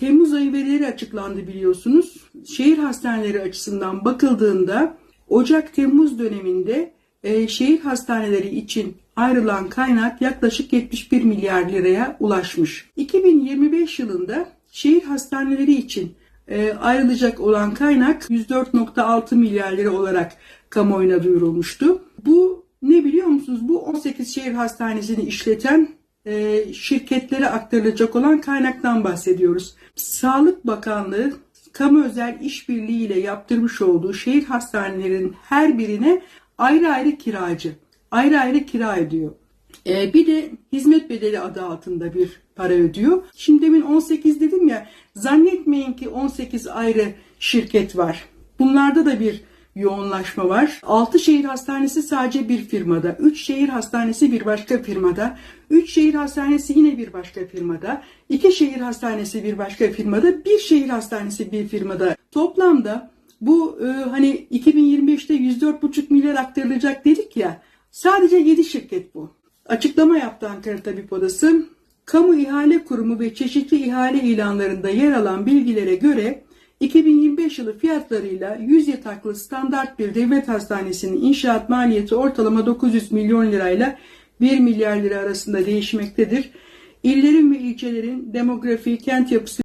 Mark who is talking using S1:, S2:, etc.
S1: Temmuz ayı verileri açıklandı biliyorsunuz. Şehir hastaneleri açısından bakıldığında Ocak-Temmuz döneminde e, şehir hastaneleri için ayrılan kaynak yaklaşık 71 milyar liraya ulaşmış. 2025 yılında şehir hastaneleri için e, ayrılacak olan kaynak 104.6 milyar lira olarak kamuoyuna duyurulmuştu. Bu ne biliyor musunuz? Bu 18 şehir hastanesini işleten e, şirketlere aktarılacak olan kaynaktan bahsediyoruz. Sağlık Bakanlığı kamu özel işbirliği ile yaptırmış olduğu şehir hastanelerinin her birine ayrı ayrı kiracı, ayrı ayrı kira ödüyor. Ee, bir de hizmet bedeli adı altında bir para ödüyor. Şimdi demin 18 dedim ya zannetmeyin ki 18 ayrı şirket var. Bunlarda da bir yoğunlaşma var. 6 şehir hastanesi sadece bir firmada. 3 şehir hastanesi bir başka firmada. 3 şehir hastanesi yine bir başka firmada. 2 şehir hastanesi bir başka firmada. 1 şehir hastanesi bir firmada. Toplamda bu e, hani 2025'te 104,5 milyar aktarılacak dedik ya. Sadece 7 şirket bu. Açıklama yaptı Ankara Tabip Odası. Kamu İhale Kurumu ve çeşitli ihale ilanlarında yer alan bilgilere göre 2025 yılı fiyatlarıyla 100 yataklı standart bir devlet hastanesinin inşaat maliyeti ortalama 900 milyon lirayla 1 milyar lira arasında değişmektedir. İllerin ve ilçelerin demografi, kent yapısı